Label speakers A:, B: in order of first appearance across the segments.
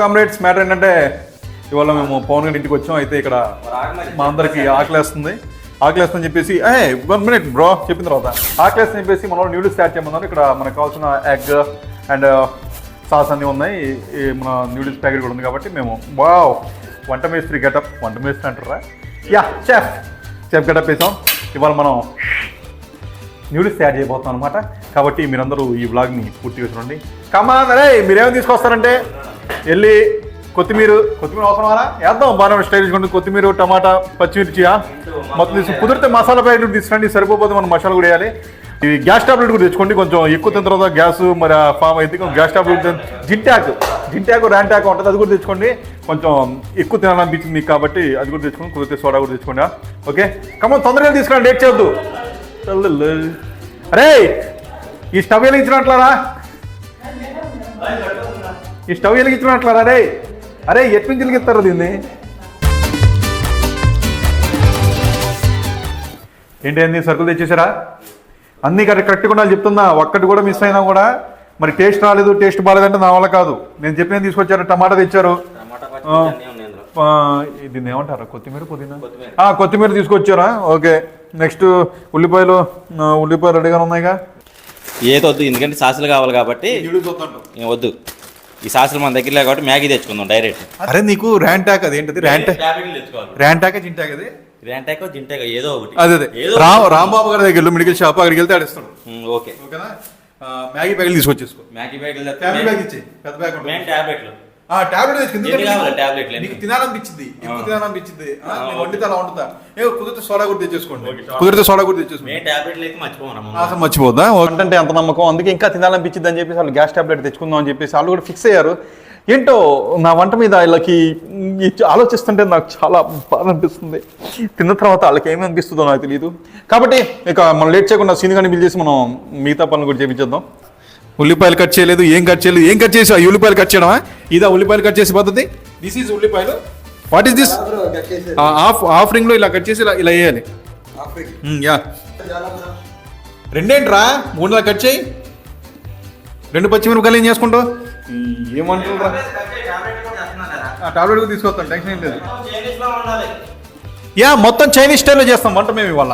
A: Comrades matter ఏంటంటే ఇవాళ మేము పవన్ గారి ఇంటికి వచ్చాం. అయితే ఇక్కడ మా అందరికి ఆకలేస్తుంది. ఆకలేస్తుందని చెప్పేసి ఏ వన్ మినిట్ బ్రో చెప్పిన తర్వాత. ఆకలేస్తుందని చెప్పేసి మనం న్యూడిల్స్ స్టార్ట్ చేయమన్నారు. ఇక్కడ మనకు కావాల్సిన ఎగ్ అండ్ uh, సాస్ అన్నీ ఉన్నాయి. మన న్యూడిల్స్ ప్యాకెట్ కూడా ఉంది కాబట్టి మేము వావ్ వంట మేస్త్రి గెటప్ వంట మేస్త్రి అంటారా? Yeah chef. చెఫ్ గెటప్ వేసాం. ఇవాళ మనం న్యూడిల్స్ తయారు చేయబోతున్నాం అనమాట కాబట్టి మీరందరూ ఈ వ్లాగ్ని పూర్తిగా చూడండి. కమా అరే మీరేమో తీసుకొస్తారంటే? వెళ్ళి కొత్తిమీర కొత్తిమీర అవసరమారా వేద్దాం బాగా స్టైల్ కొంటే కొత్తిమీర టమాటా పచ్చిమిర్చియా? మొత్తం తీసుకుని కుదిరితే మసాలా ప్యాకెట్ తీసుకురండి సరిపోతే మనం మసాలా కూడా వేయాలి. ఈ గ్యాస్ టాబ్లెట్ కూడా తెచ్చుకోండి కొంచెం ఎక్కువ తిన్న తర్వాత గ్యాస్ మరి ఫామ్ అయితే కొంచెం gas tablet Zinetac Zinetac Rantac ఉంటుంది అది కూడా తెచ్చుకోండి. కొంచెం ఎక్కువ తినాలనిపించింది మీకు కాబట్టి అది కూడా తెచ్చుకోండి కుదిరితే సోడా కూడా తెచ్చుకోండి ఓకే? కమ్మ తొందరగా తీసుకురండి లేట్ చేయొద్దు. అరే ఈ స్టవ్ వెలిగించినట్లారా? ఈ స్టవ్ వెలిగించినట్లారా అరే అరే ఎటు నుంచి వెలిగిస్తారు దీన్ని? ఏంటి అన్ని సరుకులు తెచ్చేసారా? అన్ని కరెక్ట్ కరెక్ట్గా ఉండాలి చెప్తున్నా. ఒక్కటి కూడా మిస్ అయినా కూడా మరి టేస్ట్ రాలేదు టేస్ట్ బాగాలేదంటే నా వల్ల కాదు. నేను చెప్పిన తీసుకొచ్చారు టమాటా తెచ్చారు. దీన్ని ఏమంటారా? కొత్తిమీర పుదీనా? ఆ, కొత్తిమీర తీసుకొచ్చారా? ఓకే. నెక్స్ట్ ఉల్లిపాయలు ఉల్లిపాయలు రెడీగా ఉన్నాయిగా?
B: ఏది వద్దు ఎందుకంటే సాసులు కావాలి కాబట్టి. ఏం వద్దు. ఈ సాసులు మన దగ్గర లేవు కాబట్టి మ్యాగీ తెచ్చుకుందాం డైరెక్ట్.
A: అరే నీకు ర్యాంటాక్ అది ఏంటది ర్యాంటాక్
B: తెచ్చుకోవాలి.
A: ర్యాంటాక్ జింటాక్ అది?
B: ర్యాంటాకో జింటాకో ఏదో ఒకటి.
A: అదే అదే. రామ్ రాంబాబు గారి దగ్గర మెడికల్ షాప్ అక్కడికి వెళ్తే ఆడిస్తాడు.
B: ఓకే.
A: ఓకేనా? మ్యాగీ ప్యాకెట్ తీసుకొచ్చేసుకో.
B: మ్యాగీ బ్యాగులు
A: ఫ్యామిలీ ఇచ్చి పెద్ద బ్యాగ్ ఉంటుంది.
B: మేము ట్యాబ్లెట్లు
A: ఆ టాబ్లెట్ తెచ్చుకుంది నీకు? తినాలనిపించింది ఎక్కువ. తినాలనిపించింది. వండితే అలా ఉంటుందా ఏ కుదిరితే సోడా కూడా తెచ్చేసుకోండి. కుదిరితే సోడా కూడా తెచ్చేసుకోండి. అసలు మర్చిపోద్దా? అంటే ఎంత నమ్మకం. అందుకే ఇంకా తినాలనిపించింది అని చెప్పేసి వాళ్ళు గ్యాస్ టాబ్లెట్ తెచ్చుకుందాం అని చెప్పేసి వాళ్ళు కూడా ఫిక్స్ అయ్యారు. ఏంటో నా వంట మీద వీళ్ళకి ఆలోచిస్తుంటే నాకు చాలా బాధ అనిపిస్తుంది. తిన్న తర్వాత వాళ్ళకి ఏమి అనిపిస్తుందో నాకు తెలియదు కాబట్టి ఇక మనం లేట్ చేయకుండా సీన్ కానీ బిల్ చేసి మనం మిగతా పనులు కూడా చేపించేద్దాం. ఉల్లిపాయలు కట్ చేయలేదు ఏం కట్ చేయలేదు ఏం కట్ చేసి ఈ ఉల్లిపాయలు కట్ చేయడమా? ఇదా ఉల్లిపాయలు కట్ చేసే పద్ధతి? దిస్ ఈజ్ ఉల్లిపాయలు. What is this half half రింగ్లో ఇలా కట్ చేసి ఇలా ఇలా వేయాలి. యా. రెండేంట్రా? మూడులా కట్ చేయి. రెండు పచ్చిమిరపకాయలు ఏం చేసుకుంటావు? ఏమంటారా టాబ్లెట్ కూడా తీసుకొస్తాం టెన్షన్ ఏం లేదు. యా మొత్తం చైనీస్ స్టైల్లో చేస్తాం వంట మేము ఇవాళ.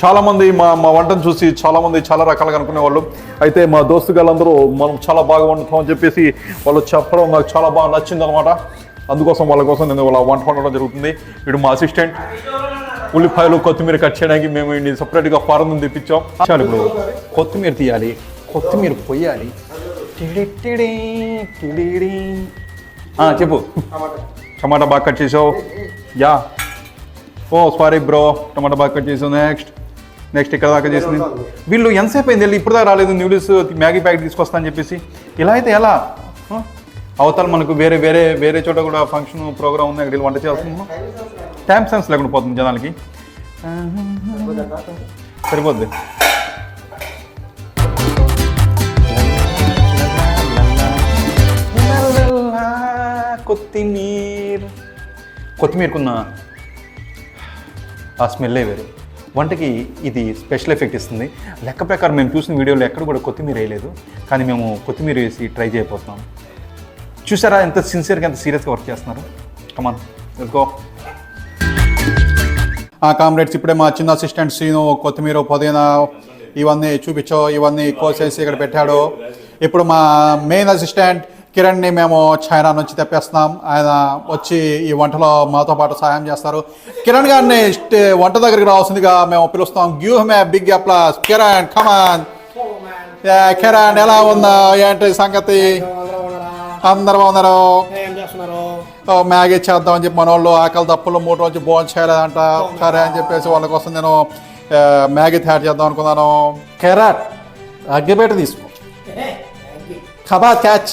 A: చాలామంది మా మా వంటను చూసి చాలామంది చాలా రకాలుగా అనుకునేవాళ్ళు అయితే మా దోస్తు గాళ్ళందరూ మనం చాలా బాగా వండుతాం అని చెప్పేసి వాళ్ళు చెప్పడం నాకు చాలా బాగా నచ్చింది అనమాట అందుకోసం వాళ్ళ కోసం నేను వాళ్ళ వంట వండడం జరుగుతుంది. ఇప్పుడు మా అసిస్టెంట్. ఉల్లిపాయలు కొత్తిమీర కట్ చేయడానికి మేము ఇన్ని సపరేట్గా ఫారం తెప్పించాం. చాలు ఇప్పుడు కొత్తిమీర తీయాలి కొత్తిమీర పొయ్యాలి. చెప్పు. టమాటా బాగా కట్ చేసావు. యా. ఓ సారీ బ్రో టమాటా బాగా కట్ చేసావు. నెక్స్ట్. నెక్స్ట్ ఇక్కడ దాకా చేసింది. వీళ్ళు ఎంతసేపు అయింది? వెళ్ళి ఇప్పుడు దాకా రాలేదు న్యూడిల్స్ మ్యాగీ ప్యాకెట్ తీసుకొస్తా అని చెప్పేసి. ఇలా అయితే ఎలా? అవతల మనకు వేరే వేరే వేరే చోట కూడా ఫంక్షన్ ప్రోగ్రామ్ ఉంది. అక్కడ వంట చేస్తున్నాం టైం సెన్స్ లేకుండా పోతుంది జనాలకి. సరిపోద్ది. కొత్తిమీర. కొత్తిమీరకున్న ఆ స్మెల్లే వేరు. వంటకి ఇది స్పెషల్ ఎఫెక్ట్ ఇస్తుంది. లెక్క ప్రకారం మేము చూసిన వీడియోలో ఎక్కడ కూడా కొత్తిమీర వేయలేదు. కానీ మేము కొత్తిమీర వేసి ట్రై చేయబోతున్నాం. చూసారా ఎంత సిన్సియర్గా ఎంత సీరియస్గా వర్క్ చేస్తున్నారు? కమాన్ గో ఆ కామ్రేడ్స్ ఇప్పుడే మా చిన్న అసిస్టెంట్ సీను కొత్తిమీర పుదీనా ఇవన్నీ చూపించో ఇవన్నీ కోసేసి ఇక్కడ పెట్టాడు. ఇప్పుడు మా మెయిన్ అసిస్టెంట్ కిరణ్ని మేము చైనా నుంచి తెప్పేస్తున్నాం. ఆయన వచ్చి ఈ వంటలో మాతో పాటు సహాయం చేస్తారు. కిరణ్ గారిని వంట దగ్గరికి రావాల్సిందిగా మేము పిలుస్తాం give me big applause Kiran come on Kiran ఎలా ఉందా ఏంటి సంగతి? అందరు ఓ, మ్యాగీ చేద్దామని చెప్పి మన వాళ్ళు ఆకలి తప్పులు మూడు రోజు భోజనం చేయలేదంట. సరే అని చెప్పేసి వాళ్ళ కోసం నేను మ్యాగీ తయారు చేద్దాం అనుకున్నాను. కెరాట్ అగ్గిపెట్ట తీసుకో. కబాద్ క్యాచ్.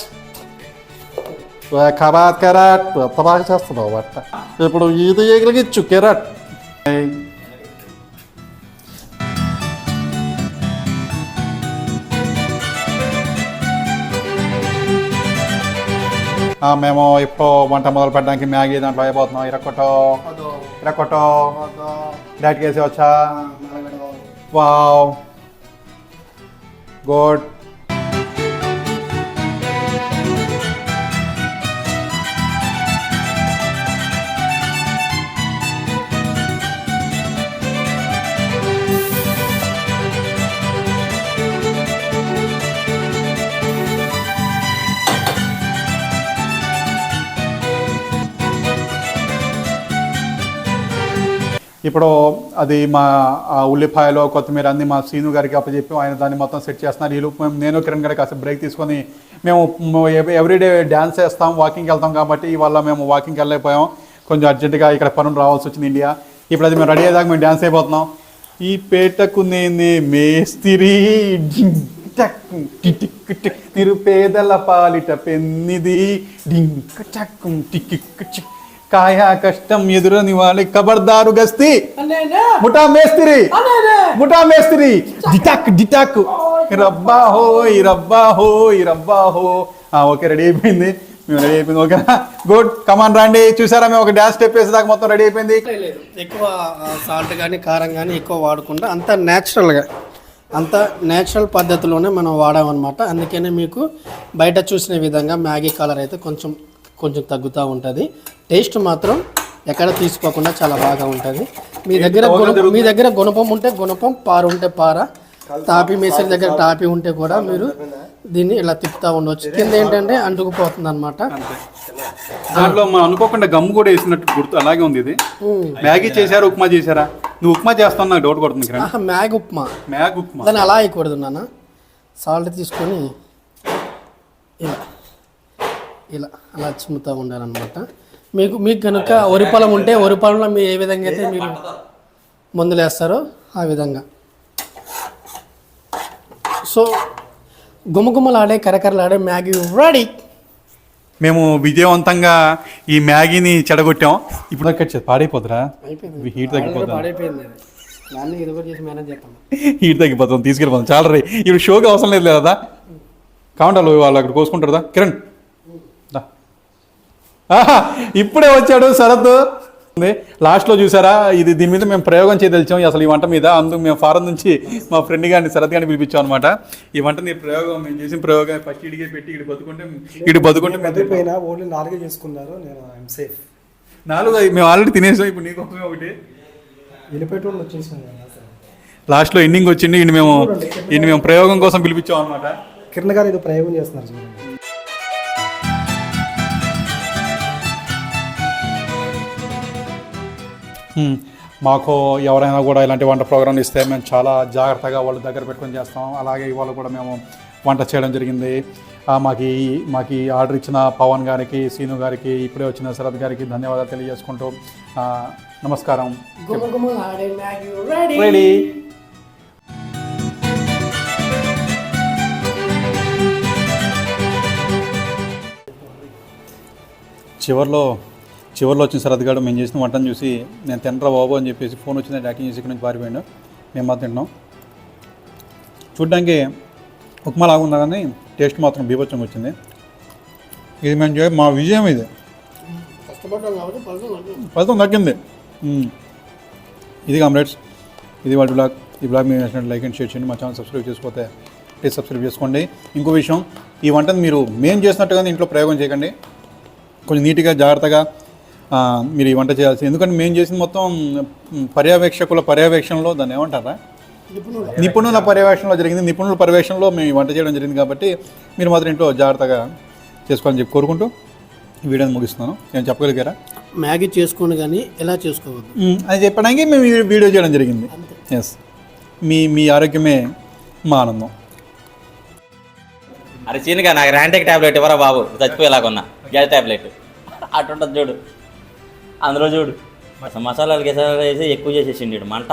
A: కబాద్ కెరాట్ ఎంత బాగా చేస్తున్నావు బట్ట ఇప్పుడు ఇది ఎగిలిగిచ్చు కెరాట్ మేము ఇప్పుడు వంట మొదలు పెట్టడానికి మ్యాగీ దాంట్లో అయిపోతున్నాం ఇరక్కొట్టో ఇరక్కొట్టో డైట్ వేసి వచ్చా వావ్ గుడ్ ఇప్పుడు అది మా ఉల్లిపాయలో ఉల్లిపాయలు కొత్తిమీర అన్ని మా సీను గారికి అప్పచెప్పి ఆయన దాన్ని మొత్తం సెట్ చేస్తున్నారు. ఈ లోపు మేము నేను కిరణ్ గారికి కాస్త బ్రేక్ తీసుకొని మేము ఎవ్రీడే డ్యాన్స్ చేస్తాం వాకింగ్కి వెళ్తాం కాబట్టి ఇవాళ మేము వాకింగ్కి వెళ్ళలేకపోయాం. కొంచెం అర్జెంటుగా ఇక్కడ పనులు రావాల్సి వచ్చింది ఇండియా. ఇప్పుడు అది మేము రెడీ అయ్యేదాకా మేము డ్యాన్స్ అయిపోతున్నాం. ఈ పేటకు నేనే మేస్తిరి టక్ టిక్ నిరుపేదల పాలిట పెన్నిది డింక్ టక్ టిక్ చిక్ కాయా కష్టం ఎదురని వాళ్ళకి కబర్దారు గస్తి. ముఠా మేస్తిరి. ముఠా మేస్తిరి. డిటాక్ డిటాక్ రబ్బా హో రబ్బా హో రబ్బా హో ఆ, ఓకే రెడీ అయిపోయింది. మేము రెడీ అయిపోయింది ఓకేనా? గుడ్. కమాన్ రండి. చూసారా మేము ఒక డ్యాన్స్ స్టెప్ వేసేదాకా మొత్తం రెడీ అయిపోయింది.
C: ఎక్కువ సాల్ట్ కానీ కారం కానీ ఎక్కువ వాడకుండా అంత న్యాచురల్గా అంత నేచురల్ పద్ధతిలోనే మనం వాడామన్నమాట. అందుకనే మీకు బయట చూసిన విధంగా మ్యాగీ కలర్ అయితే కొంచెం కొంచెం తగ్గుతూ ఉంటుంది. టేస్ట్ మాత్రం ఎక్కడ తీసుకోకుండా చాలా బాగా ఉంటుంది. మీ దగ్గర గుణ- మీ దగ్గర గుణపం ఉంటే గుణపం పార ఉంటే పార. తాపి మేసరి దగ్గర టాపి ఉంటే కూడా మీరు దీన్ని ఇలా తిప్పుతూ ఉండవచ్చు కింద ఏంటంటే అంటుకుపోతుంది అనమాట
A: దాంట్లో మనం అనుకోకుండా గమ్ము కూడా వేసినట్టు గుర్తు అలాగే ఉంది ఇది. మ్యాగీ చేశారా ఉప్మా చేశారా? నువ్వు ఉప్మా చేస్తావు నాకు డౌట్ కొడుతుంది కిరణ్.
C: మ్యాగ్ ఉప్మా.
A: మ్యాగ్ ఉప్మా.
C: దాన్ని అలా వేయకూడదు నాన్న. సాల్ట్ తీసుకొని ఇలా. ఇలా అలా చిమ్ముతూ ఉండాలన్నమాట. మీకు మీకు కనుక వరి పొలం ఉంటే వరి పొలంలో మీరు ఏ విధంగా అయితే మీరు మందులు వేస్తారో ఆ విధంగా. సో గుమగుమలాడే కరకరలాడే మ్యాగీ రెడీ.
A: మేము విజయవంతంగా ఈ మ్యాగీని చెడగొట్టాం. ఇప్పుడు పాడైపోతురా
C: అయిపోయింది.
A: హీట్ తగ్గిపోతుంది హీట్ తగ్గిపోతుంది తీసుకెళ్ళిపోతాం చాలా రే ఇప్పుడు షోకి అవసరం లేదు కదా? కావంటాలు వాళ్ళు అక్కడ కోసుకుంటారు దా కిరణ్. ఇప్పుడే వచ్చాడు శరత్. ఉంది. లాస్ట్లో చూసారా? ఇది దీని మీద మేము ప్రయోగం చేయదలిచాం. అసలు ఈ వంట మీద అందుకు మేము ఫారెన్ నుంచి మా ఫ్రెండ్ గారిని శరత్ గారిని పిలిపించాం అనమాట ఈ వంటని ప్రయోగం మేము చేసిన ప్రయోగం ఫస్ట్ ఇడిగే పెట్టి ఇటు బతుకుంటే ఇటు బతుకుంటే
D: ఓన్లీ నాలుగే చేసుకున్నారు. నేను ఐఎమ్ సేఫ్.
A: నాలుగు మేము ఆల్రెడీ తినేసాం. ఇప్పుడు నీకోసమే ఒకటి.
D: వెళ్ళిపోయేటోళ్ళు వచ్చేసాను
A: లాస్ట్లో ఎండింగ్ వచ్చింది. ఇన్ని మేము ఇన్ని మేము ప్రయోగం కోసం పిలిపించాం అనమాట
D: కిరణ్ గారు ఏదో ప్రయోగం చేస్తున్నారు
A: మాకు ఎవరైనా కూడా ఇలాంటి వంట ప్రోగ్రాంలు ఇస్తే మేము చాలా జాగ్రత్తగా వాళ్ళ దగ్గర పెట్టుకొని చేస్తాం. అలాగే ఇవాళ కూడా మేము వంట చేయడం జరిగింది. మాకు మాకు ఆర్డర్ ఇచ్చిన పవన్ గారికి సీను గారికి ఇప్పుడే వచ్చిన శరత్ గారికి ధన్యవాదాలు తెలియజేసుకుంటూ నమస్కారం.
C: రెడీ.
A: చివరిలో చివరిలో వచ్చిన శరత్ మేము చేసిన వంటను చూసి నేను తినరా బాబు అని చెప్పేసి ఫోన్ వచ్చింది యాక్టింగ్ చేసి ఇక్కడ నుంచి పారిపోయాడు. మేము మాత్రం తింటున్నాం. చూడ్డానికి ఉప్మా లాగుందా కానీ టేస్ట్ మాత్రం బీభత్సంగా వచ్చింది. ఇది మేము మా విజయం ఇది.
C: ఫలితం
A: తగ్గింది. ఇది కామ్రేడ్స్. ఇది వాటి బ్లాగ్. ఈ బ్లాగ్ మీరు నచ్చినట్టు లైక్ అండ్ షేర్ చేయండి. మా ఛానల్ సబ్స్క్రైబ్ చేసుకోతే ప్లీజ్ సబ్స్క్రైబ్ చేసుకోండి. ఇంకో విషయం ఈ వంటను మీరు మేము చేసినట్టుగా ఇంట్లో ప్రయోగం చేయకండి. కొంచెం నీట్గా జాగ్రత్తగా మీరు ఈ వంట చేయాల్సి ఎందుకంటే మేము చేసిన మొత్తం పర్యవేక్షకుల పర్యవేక్షణలో దాన్ని ఏమంటారా? నిపుణుల పర్యవేక్షణలో జరిగింది. నిపుణుల పర్యవేక్షణలో మేము ఈ వంట చేయడం జరిగింది కాబట్టి మీరు మాత్రం ఇంట్లో జాగ్రత్తగా చేసుకోవాలని చెప్పి కోరుకుంటూ ఈ వీడియోని ముగిస్తున్నాను. నేను చెప్పగలిగారా?
C: మ్యాగీ చేసుకోండి కానీ ఎలా చేసుకోవద్దు.
A: అది చెప్పడానికి మేము ఈ వీడియో చేయడం జరిగింది. ఎస్ మీ మీ ఆరోగ్యమే మా ఆనందం.
B: అరే చీనిగా నాకు ర్యాంటెక్ టాబ్లెట్ ఇవ్వరా బాబు? చచ్చిపోయేలాగా ఉన్నా గ్యాస్ టాబ్లెట్. అటుంటుంది చూడు. అందులో చూడు మసాలాలు గిసాలాలు వేసి ఎక్కువ చేసేసిండు మంట.